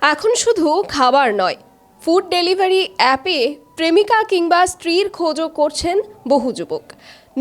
এখন শুধু খাবার নয় ফুড ডেলিভারি অ্যাপে প্রেমিকা কিংবা স্ত্রীর খোঁজও করছেন বহু যুবক।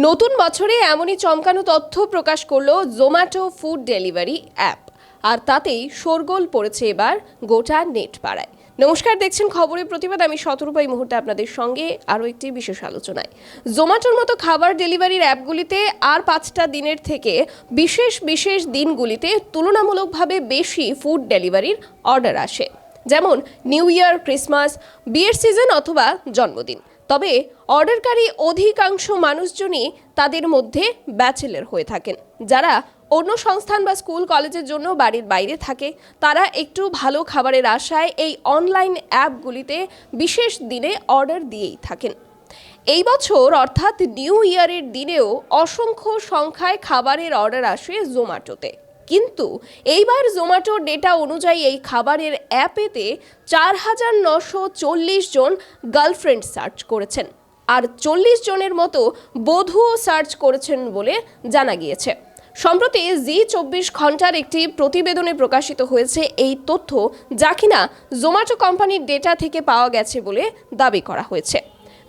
নতুন বছরে এমনই চমকানো তথ্য প্রকাশ করল জোম্যাটো ফুড ডেলিভারি অ্যাপ, আর তাতেই শোরগোল পড়েছে এবার গোটা নেট পাড়ায় নমস্কার, দেখছেন খবরের প্রতিবাদ। আমি শতরূপা এই মুহূর্তে আপনাদের সঙ্গে আরও একটি বিশেষ আলোচনায়। জোম্যাটোর মতো খাবার ডেলিভারির অ্যাপগুলিতে আর পাঁচটা দিনের থেকে বিশেষ বিশেষ দিনগুলিতে তুলনামূলকভাবে বেশি ফুড ডেলিভারির অর্ডার আসে। যেমন নিউ ইয়ার, ক্রিসমাস, বিয়ের সিজন অথবা জন্মদিন। তবে অর্ডারকারী অধিকাংশ মানুষজনই তাদের মধ্যে ব্যাচেলর হয়ে থাকেন, যারা অন্য সংস্থান বা স্কুল, কলেজের জন্য বাড়ির বাইরে থাকে। তারা একটু ভালো খাবারের আশায় এই অনলাইন অ্যাপগুলিতে বিশেষ দিনে অর্ডার দিয়েই থাকেন। এই বছর, অর্থাৎ নিউ ইয়ারের দিনেও অসংখ্য সংখ্যায় খাবারের অর্ডার আসে জোম্যাটোতে কিন্তু এইবার জোম্যাটোর ডেটা অনুযায়ী এই খাবারের অ্যাপেতে চার হাজার নশো চল্লিশ জন গার্লফ্রেন্ড সার্চ করেছেন। আর চল্লিশ জনের মতো বধূও সার্চ করেছেন বলে জানা গিয়েছে। সম্প্রতি জি চব্বিশ ঘণ্টার একটি প্রতিবেদনে প্রকাশিত হয়েছে এই তথ্য যা কিনা জোম্যাটো কোম্পানির ডেটা থেকে পাওয়া গেছে বলে দাবি করা হয়েছে।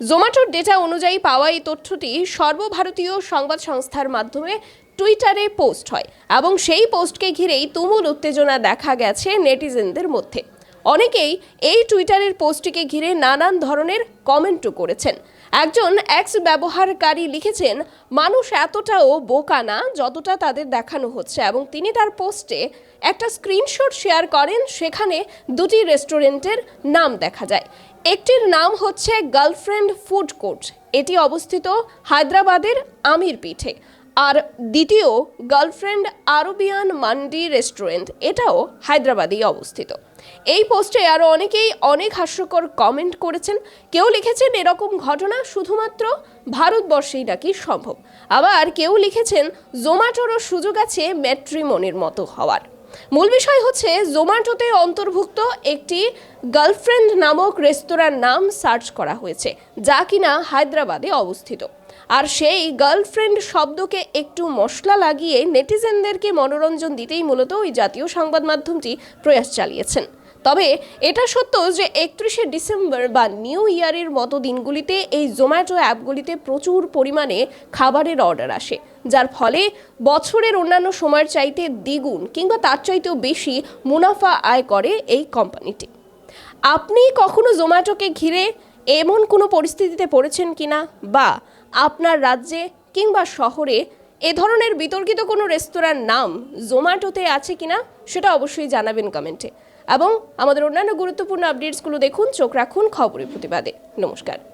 জোম্যাটোর ডেটা অনুযায়ী পাওয়া এই তথ্যটি সর্বভারতীয় সংবাদ সংস্থার মাধ্যমে টুইটারে পোস্ট হয় এবং সেই পোস্টকে ঘিরেই তুমুল উত্তেজনা দেখা গেছে নেটিজেনদের মধ্যে। অনেকেই এই টুইটারের পোস্টটিকে ঘিরে নানান ধরনের কমেন্টও করেছেন। একজন এক্স ব্যবহারকারী লিখেছেন, মানুষ এতটাও বোকা না যতটা তাদের দেখানো হচ্ছে। এবং তিনি তার পোস্টে একটা স্ক্রিনশট শেয়ার করেন, সেখানে দুটি রেস্টুরেন্টের নাম দেখা যায়। একটির নাম হচ্ছে গার্লফ্রেন্ড ফুড কোর্ট। এটি অবস্থিত হায়দ্রাবাদের আমির পিঠে আর দ্বিতীয়, গার্লফ্রেন্ড আরবিয়ান মান্ডি রেস্টুরেন্ট, এটাও হায়দ্রাবাদেই অবস্থিত। এই পোস্টে আরও অনেকেই অনেক হাস্যকর কমেন্ট করেছেন। কেউ লিখেছেন এরকম ঘটনা শুধুমাত্র ভারতবর্ষেই নাকি সম্ভব। আবার কেউ লিখেছেন, জোম্যাটোরও সুযোগ আছে ম্যাট্রিমনির মতো হওয়ার। মূল বিষয় হচ্ছে জোম্যাটোতে অন্তর্ভুক্ত একটি গার্লফ্রেন্ড নামক রেস্তোরাঁর নাম সার্চ করা হয়েছে, যা কিনা হায়দ্রাবাদে অবস্থিত। আর সেই গার্লফ্রেন্ড শব্দকে একটু মশলা লাগিয়ে নেটিজেনদেরকে মনোরঞ্জন দিতেই মূলত ওই জাতীয় সংবাদ মাধ্যমটি প্রয়াস চালিয়েছেন। তবে এটা সত্য যে একত্রিশে ডিসেম্বর বা নিউ ইয়ারের মতো দিনগুলিতে এই জোম্যাটো অ্যাপগুলিতে প্রচুর পরিমাণে খাবারের অর্ডার আসে, যার ফলে বছরের অন্যান্য সময়ের চাইতে দ্বিগুণ কিংবা তার চাইতেও বেশি মুনাফা আয় করে এই কোম্পানিটি। আপনি কখনো জোম্যাটোকে ঘিরে এমন কোনো পরিস্থিতিতে পড়েছেন কিনা বা আপনার রাজ্যে কিংবা শহরে এ ধরনের বিতর্কিত কোনো রেস্তোরাঁর নাম জোম্যাটোতে আছে কিনা সেটা অবশ্যই জানাবেন কমেন্টে। এবং আমাদের অন্যান্য গুরুত্বপূর্ণ আপডেটসগুলো দেখুন চোখ রাখুন খবরের প্রতিবাদে। নমস্কার।